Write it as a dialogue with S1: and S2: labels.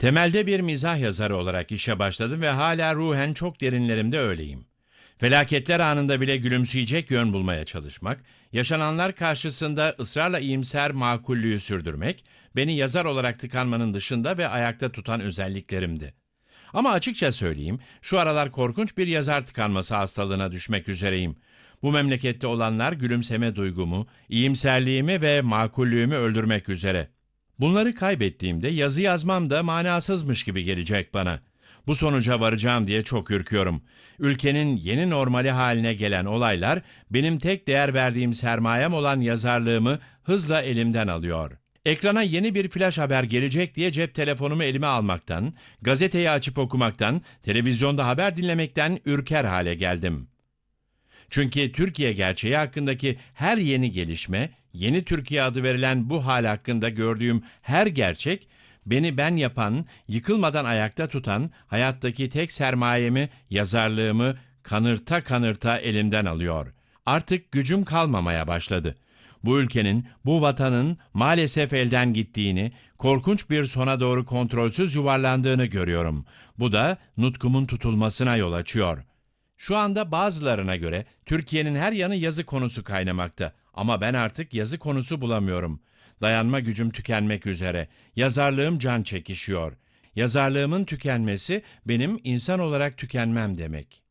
S1: Temelde bir mizah yazarı olarak işe başladım ve hala ruhen çok derinlerimde öyleyim. Felaketler anında bile gülümseyecek yön bulmaya çalışmak, yaşananlar karşısında ısrarla iyimser makullüğü sürdürmek, beni yazar olarak tıkanmanın dışında ve ayakta tutan özelliklerimdi. Ama açıkça söyleyeyim, şu aralar korkunç bir yazar tıkanması hastalığına düşmek üzereyim. Bu memlekette olanlar gülümseme duygumu, iyimserliğimi ve makullüğümü öldürmek üzere. Bunları kaybettiğimde yazı yazmam da manasızmış gibi gelecek bana. Bu sonuca varacağım diye çok ürküyorum. Ülkenin yeni normali haline gelen olaylar benim tek değer verdiğim sermayem olan yazarlığımı hızla elimden alıyor. Ekrana yeni bir flash haber gelecek diye cep telefonumu elime almaktan, gazeteyi açıp okumaktan, televizyonda haber dinlemekten ürker hale geldim. Çünkü Türkiye gerçeği hakkındaki her yeni gelişme, yeni Türkiye adı verilen bu hal hakkında gördüğüm her gerçek, beni ben yapan, yıkılmadan ayakta tutan, hayattaki tek sermayemi, yazarlığımı kanırta kanırta elimden alıyor. Artık gücüm kalmamaya başladı. Bu ülkenin, bu vatanın maalesef elden gittiğini, korkunç bir sona doğru kontrolsüz yuvarlandığını görüyorum. Bu da nutkumun tutulmasına yol açıyor.'' Şu anda bazılarına göre Türkiye'nin her yanı yazı konusu kaynamakta. Ama ben artık yazı konusu bulamıyorum. Dayanma gücüm tükenmek üzere. Yazarlığım can çekişiyor. Yazarlığımın tükenmesi benim insan olarak tükenmem demek.